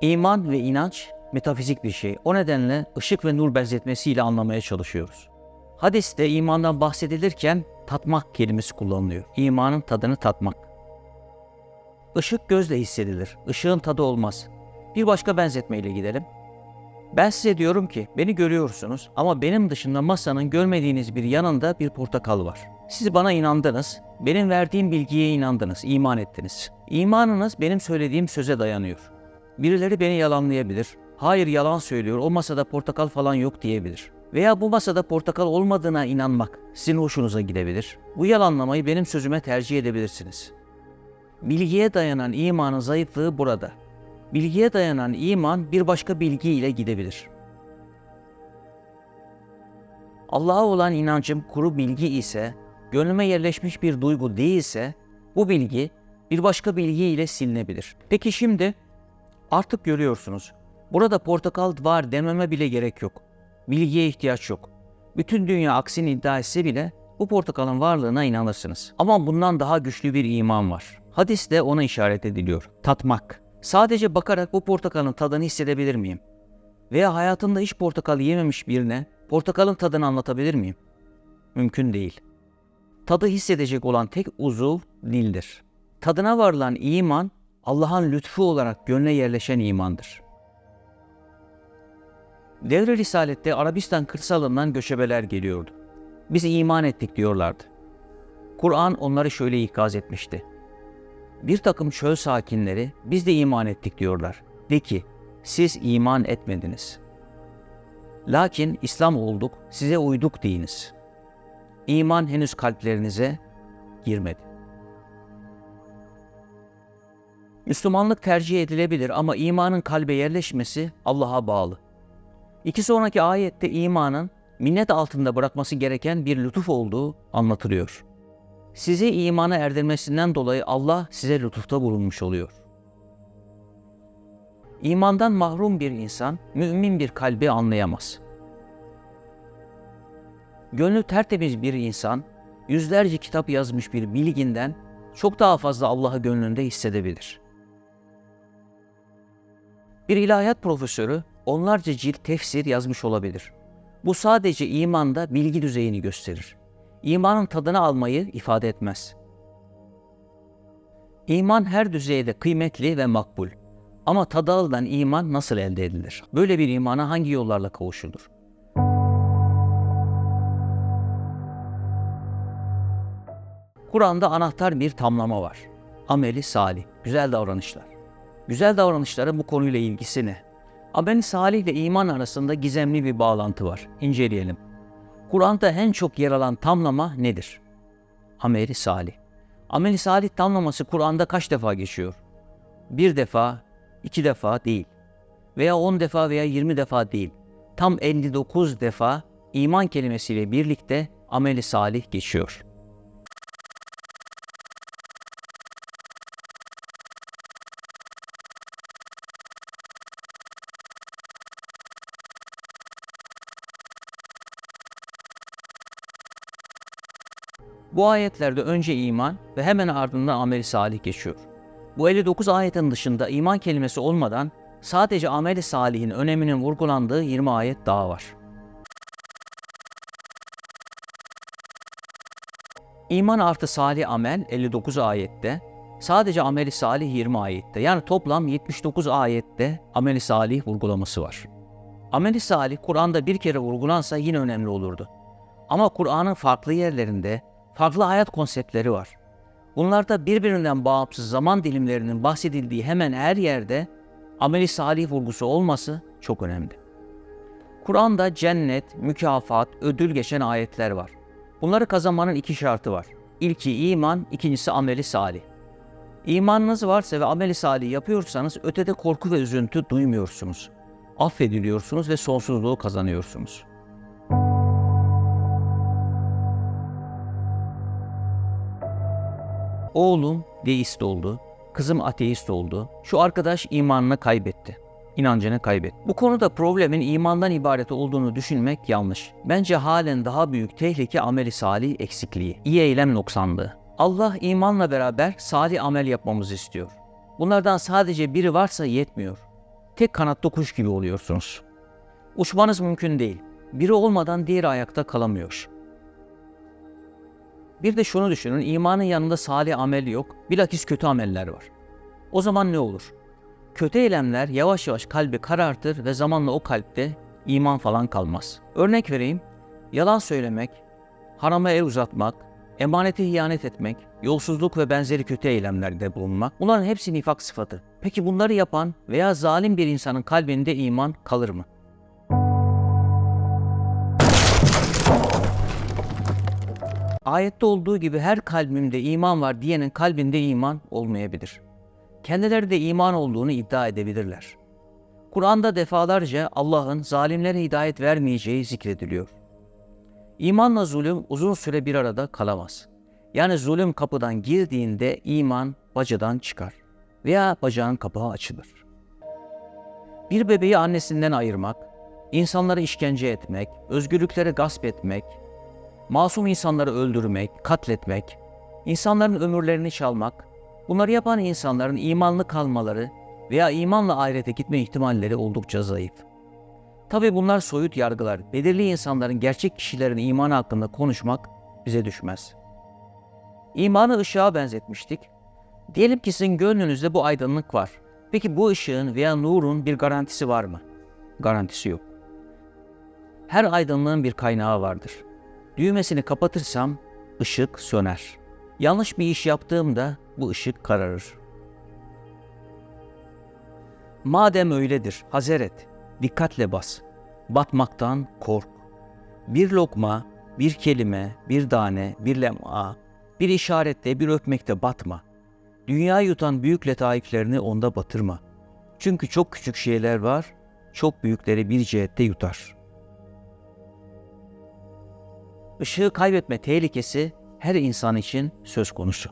İman ve inanç metafizik bir şey. O nedenle ışık ve nur benzetmesiyle anlamaya çalışıyoruz. Hadiste imandan bahsedilirken tatmak kelimesi kullanılıyor. İmanın tadını tatmak. Işık gözle hissedilir. Işığın tadı olmaz. Bir başka benzetmeyle gidelim. Ben size diyorum ki beni görüyorsunuz ama benim dışında masanın görmediğiniz bir yanında bir portakal var. Siz bana inandınız, benim verdiğim bilgiye inandınız, iman ettiniz. İmanınız benim söylediğim söze dayanıyor. Birileri beni yalanlayabilir. Hayır yalan söylüyor, o masada portakal falan yok diyebilir. Veya bu masada portakal olmadığına inanmak sizin hoşunuza gidebilir. Bu yalanlamayı benim sözüme tercih edebilirsiniz. Bilgiye dayanan imanın zayıflığı burada. Bilgiye dayanan iman bir başka bilgi ile gidebilir. Allah'a olan inancım kuru bilgi ise, gönlüme yerleşmiş bir duygu değilse, bu bilgi bir başka bilgi ile silinebilir. Peki şimdi artık görüyorsunuz. Burada portakal var dememe bile gerek yok. Bilgiye ihtiyaç yok. Bütün dünya aksini iddia etse bile bu portakalın varlığına inanırsınız. Ama bundan daha güçlü bir iman var. Hadiste ona işaret ediliyor. Tatmak. Sadece bakarak bu portakalın tadını hissedebilir miyim? Veya hayatımda hiç portakal yememiş birine portakalın tadını anlatabilir miyim? Mümkün değil. Tadı hissedecek olan tek uzuv dildir. Tadına varılan iman Allah'ın lütfu olarak gönle yerleşen imandır. Devre Risalet'te Arabistan kırsalından göçebeler geliyordu. Biz iman ettik diyorlardı. Kur'an onları şöyle ikaz etmişti. Bir takım çöl sakinleri biz de iman ettik diyorlar. De ki siz iman etmediniz. Lakin İslam olduk, size uyduk deyiniz. İman henüz kalplerinize girmedi. Müslümanlık tercih edilebilir ama imanın kalbe yerleşmesi Allah'a bağlı. İki sonraki ayette imanın minnet altında bırakması gereken bir lütuf olduğu anlatılıyor. Sizi imana erdirmesinden dolayı Allah size lütufta bulunmuş oluyor. İmandan mahrum bir insan mümin bir kalbi anlayamaz. Gönlü tertemiz bir insan yüzlerce kitap yazmış bir bilginden çok daha fazla Allah'ı gönlünde hissedebilir. Bir ilahiyat profesörü onlarca cilt tefsir yazmış olabilir. Bu sadece imanda bilgi düzeyini gösterir. İmanın tadını almayı ifade etmez. İman her düzeyde kıymetli ve makbul. Ama tadı alınan iman nasıl elde edilir? Böyle bir imana hangi yollarla kavuşulur? Kur'an'da anahtar bir tamlama var. Ameli salih, güzel davranışlar. Güzel davranışların bu konuyla ilgisi ne? Amel salih ile iman arasında gizemli bir bağlantı var. İnceleyelim. Kur'an'da en çok yer alan tamlama nedir? Ameli salih. Ameli salih tamlaması Kur'an'da kaç defa geçiyor? Bir defa, iki defa değil. Veya on defa veya yirmi defa değil. Tam 59 defa iman kelimesiyle birlikte ameli salih geçiyor. Bu ayetlerde önce iman ve hemen ardından ameli salih geçiyor. Bu 59 ayetin dışında iman kelimesi olmadan sadece ameli salihin öneminin vurgulandığı 20 ayet daha var. İman artı salih amel 59 ayette, sadece ameli salih 20 ayette. Yani toplam 79 ayette ameli salih vurgulaması var. Ameli salih Kur'an'da bir kere vurgulansa yine önemli olurdu. Ama Kur'an'ın farklı yerlerinde farklı hayat konseptleri var. Bunlarda birbirinden bağımsız zaman dilimlerinin bahsedildiği hemen her yerde ameli salih vurgusu olması çok önemli. Kur'an'da cennet, mükafat, ödül geçen ayetler var. Bunları kazanmanın iki şartı var. İlki iman, ikincisi ameli salih. İmanınız varsa ve ameli salih yapıyorsanız ötede korku ve üzüntü duymuyorsunuz. Affediliyorsunuz ve sonsuzluğu kazanıyorsunuz. Oğlum deist oldu, kızım ateist oldu. Şu arkadaş imanını kaybetti. inancını kaybetti. Bu konuda problemin imandan ibaret olduğunu düşünmek yanlış. Bence halen daha büyük tehlike ameli salih eksikliği, iyi eylem noksanlığı. Allah imanla beraber salih amel yapmamızı istiyor. Bunlardan sadece biri varsa yetmiyor. tek kanatlı kuş gibi oluyorsunuz. Uçmanız mümkün değil. Biri olmadan diğeri ayakta kalamıyor. Bir de şunu düşünün, imanın yanında salih amel yok, bilakis kötü ameller var. O zaman ne olur? Kötü eylemler yavaş yavaş kalbi karartır ve zamanla o kalpte iman falan kalmaz. Örnek vereyim, yalan söylemek, harama el uzatmak, emanete ihanet etmek, yolsuzluk ve benzeri kötü eylemlerde bulunmak, bunların hepsi nifak sıfatı. Peki bunları yapan veya zalim bir insanın kalbinde iman kalır mı? Ayette olduğu gibi her kalbimde iman var diyenin kalbinde iman olmayabilir. Kendileri de iman olduğunu iddia edebilirler. Kur'an'da defalarca Allah'ın zalimlere hidayet vermeyeceği zikrediliyor. İmanla zulüm uzun süre bir arada kalamaz. Yani zulüm kapıdan girdiğinde iman bacadan çıkar veya bacağın kapağı açılır. Bir bebeği annesinden ayırmak, insanlara işkence etmek, özgürlükleri gasp etmek, masum insanları öldürmek, katletmek, insanların ömürlerini çalmak, bunları yapan insanların imanlı kalmaları veya imanla ahirete gitme ihtimalleri oldukça zayıf. Tabi bunlar soyut yargılar. Belirli insanların gerçek kişilerin imanı hakkında konuşmak bize düşmez. İmanı ışığa benzetmiştik. Diyelim ki sizin gönlünüzde bu aydınlık var. Peki bu ışığın veya nurun bir garantisi var mı? Garantisi yok. Her aydınlığın bir kaynağı vardır. Düğmesini kapatırsam ışık söner. Yanlış bir iş yaptığımda bu ışık kararır. Madem öyledir, hazer et, dikkatle bas. Batmaktan kork. Bir lokma, bir kelime, bir tane, bir lem'a, bir işarette, bir öpmekte batma. Dünya yutan büyük letaiflerini onda batırma. Çünkü çok küçük şeyler var, çok büyükleri bir cihette yutar. Işığı kaybetme tehlikesi her insan için söz konusu.